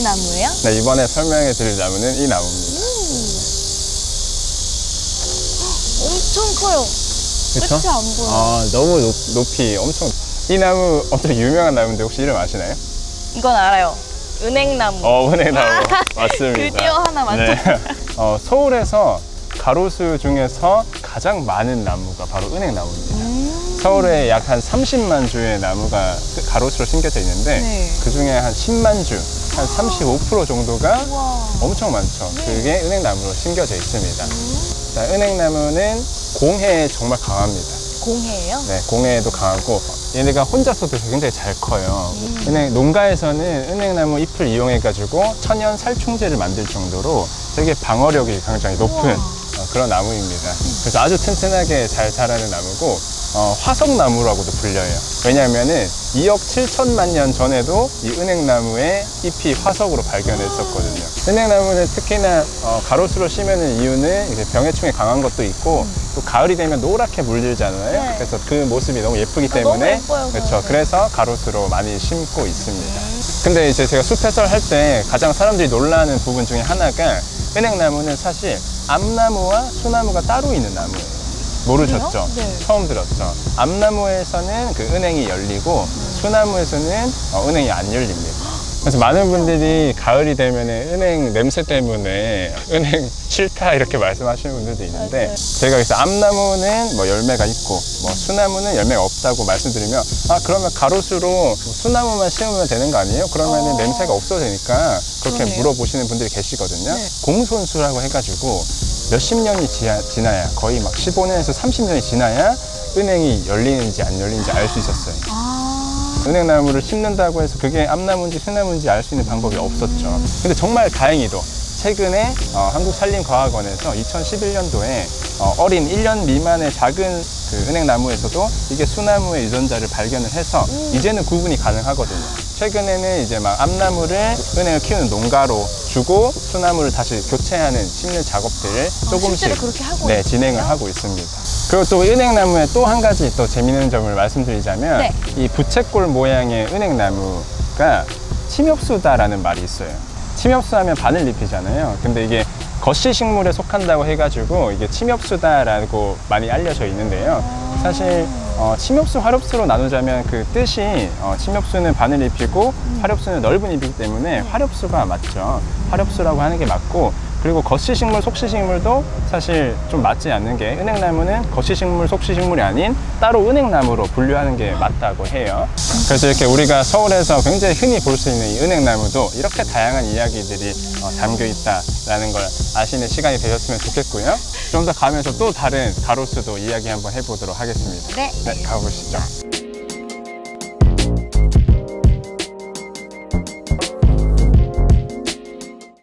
이 나무예요? 네, 이번에 설명해 드릴 나무는 이 나무입니다. 엄청 커요. 그쵸? 끝이 안 보여. 아, 너무 높, 높이 엄청. 이 나무 엄청 유명한 나무인데 혹시 이름 아시나요? 이건 알아요. 은행나무. 어, 은행 나무. 맞습니다. 드디어 하나 맞췄어요. 네. 어, 서울에서 가로수 중에서 가장 많은 나무가 바로 은행나무입니다. 음. 서울에 약 한 30만 주의 나무가 그 가로수로 심겨져 있는데 네. 그 중에 한 10만 주, 한 35% 정도가 우와. 엄청 많죠. 그게 은행나무로 심겨져 있습니다. 음. 자, 은행나무는 공해에 정말 강합니다. 공해예요? 네, 공해에도 강하고 얘네가 혼자서도 굉장히 잘 커요. 은행 농가에서는 은행나무 잎을 이용해 가지고 천연 살충제를 만들 정도로 되게 방어력이 굉장히 높은 우와. 어, 그런 나무입니다. 그래서 아주 튼튼하게 잘 자라는 나무고 어, 화석나무라고도 불려요. 왜냐하면은 2억 7천만 년 전에도 이 은행나무의 잎이 화석으로 발견했었거든요. 은행나무는 특히나 어, 가로수로 심는 이유는 이제 병해충에 강한 것도 있고 또 가을이 되면 노랗게 물들잖아요. 네. 그래서 그 모습이 너무 예쁘기 아, 너무 때문에 예뻐요, 그렇죠. 그거는. 그래서 가로수로 많이 심고 있습니다. 근데 이제 제가 숲 해설 할 때 가장 사람들이 놀라는 부분 중에 하나가 은행나무는 사실 암나무와 소나무가 따로 있는 나무예요. 모르셨죠? 네. 처음 들었죠. 암나무에서는 그 은행이 열리고 소나무에서는 어, 은행이 안 열립니다. 그래서 많은 분들이 가을이 되면 은행 냄새 때문에 은행 싫다 이렇게 말씀하시는 분들도 있는데 맞아요. 제가 그래서 암나무는 뭐 열매가 있고 뭐 수나무는 열매가 없다고 말씀드리면 아 그러면 가로수로 수나무만 심으면 되는 거 아니에요? 그러면 어. 은 냄새가 없어지니까 그렇게 그러네요. 물어보시는 분들이 계시거든요. 네. 공손수라고 해가지고 몇십 년이 지나야 거의 막 15년에서 30년이 지나야 은행이 열리는지 안 열리는지 알 수 있었어요. 아. 은행 나무를 심는다고 해서 그게 암나무인지 수나무인지 알 수 있는 방법이 없었죠. 근데 정말 다행히도 최근에 어, 한국산림과학원에서 2011년도에 어, 린 1년 미만의 작은 그 은행나무에서도 이게 수나무의 유전자를 발견을 해서 이제는 구분이 가능하거든요. 최근에는 이제 막 암나무를 은행을 키우는 농가로 주고 수나무를 다시 교체하는 심는 작업들을 조금씩 아, 실제로 그렇게 하고 네. 진행을 하고 있습니다. 그리고 또 은행나무의 또한 가지 또 재미있는 점을 말씀드리자면 네. 이 부채꼴 모양의 은행나무가 침엽수다라는 말이 있어요. 침엽수 하면 바늘잎이잖아요. 근데 이게 거시 식물에 속한다고 해가지고 이게 침엽수다라고 많이 알려져 있는데요. 사실 어, 침엽수, 화렵수로 나누자면 그 뜻이 어, 침엽수는 바늘 잎이고 화렵수는 넓은 잎이기 때문에 화렵수가 맞죠. 화렵수라고 하는 게 맞고 그리고 거시식물, 속시식물도 사실 좀 맞지 않는 게 은행나무는 거시식물, 속시식물이 아닌 따로 은행나무로 분류하는 게 맞다고 해요. 그래서 이렇게 우리가 서울에서 굉장히 흔히 볼 수 있는 이 은행나무도 이렇게 다양한 이야기들이 어, 담겨 있다라는 걸 아시는 시간이 되셨으면 좋겠고요. 좀더 가면서 또 다른 가로수도 이야기 한번 해보도록 하겠습니다. 네. 네, 가보시죠.